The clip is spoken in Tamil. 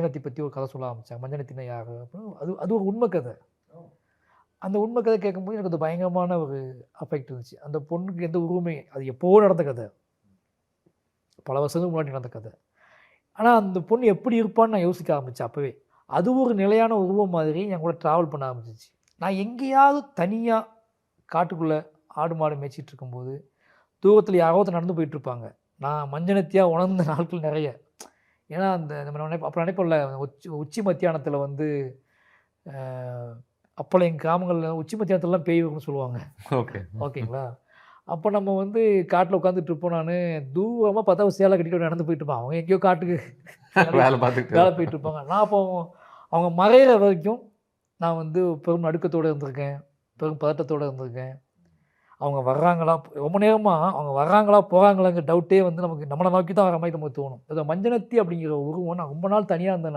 மஞ்சனத்தை பற்றி ஒரு கதை சொல்ல ஆரம்பித்தாங்க மஞ்சனத்தின யார்? அப்படின்னு அது அது ஒரு உண்மை கதை. அந்த உண்மை கதை கேட்கும்போது எனக்கு அது பயங்கரமான ஒரு அஃபெக்ட் இருந்துச்சு. அந்த பொண்ணுக்கு எந்த உரிமை அது எப்போ நடந்த கதை. பல வருஷத்துக்கு முன்னாடி நடந்த கதை. ஆனால் அந்த பொண்ணு எப்படி இருப்பான்னு நான் யோசிக்க ஆரம்பித்தேன் அப்போவே. அது ஒரு நிலையான உருவம் மாதிரி என் கூட ட்ராவல் பண்ண ஆரம்பிச்சிச்சு. நான் எங்கேயாவது தனியாக காட்டுக்குள்ளே ஆடு மாடு மேய்ச்சிட்டு இருக்கும்போது தூரத்தில் யாரோ ஒருத்தர் நடந்து போயிட்டுருப்பாங்க நான் மஞ்சனத்தியாக உணர்ந்த நாட்கள் நிறைய. ஏன்னா அந்த நம்ம நினைப்ப அப்புறம் நினைப்போம்ல உச்சி உச்சி மத்தியானத்தில் வந்து அப்போல்லாம் எங்கள் கிராமங்களில் உச்சி மத்தியானத்துலலாம் பேய் வரும்னு சொல்லுவாங்க. ஓகே. ஓகேங்களா? அப்போ நம்ம வந்து காட்டில் உட்காந்துட்டு இருப்போம் நான். தூரமாக பார்த்தா சேலை கட்டிட்டு நடந்து போயிட்டு இருப்பான். அவங்க எங்கேயோ காட்டுக்கு வேலை பார்த்துட்டு வேலை போயிட்டு இருப்பாங்க. நான் அப்போ அவங்க மறையிற வரைக்கும் நான் வந்து பெரும் நடுக்கத்தோடு இருந்திருக்கேன். பெரும் பதட்டத்தோடு இருந்திருக்கேன். அவங்க வர்றாங்களா ரொம்ப நேரமாக அவங்க வர்றாங்களா போகிறாங்களாங்கிற டவுட்டே வந்து நமக்கு நம்மளை நோக்கி தான் வர மாதிரி நமக்கு தோணும். அது மஞ்சனத்தி அப்படிங்கிற உருவம் நான் ரொம்ப நாள் தனியாக இருந்தேன்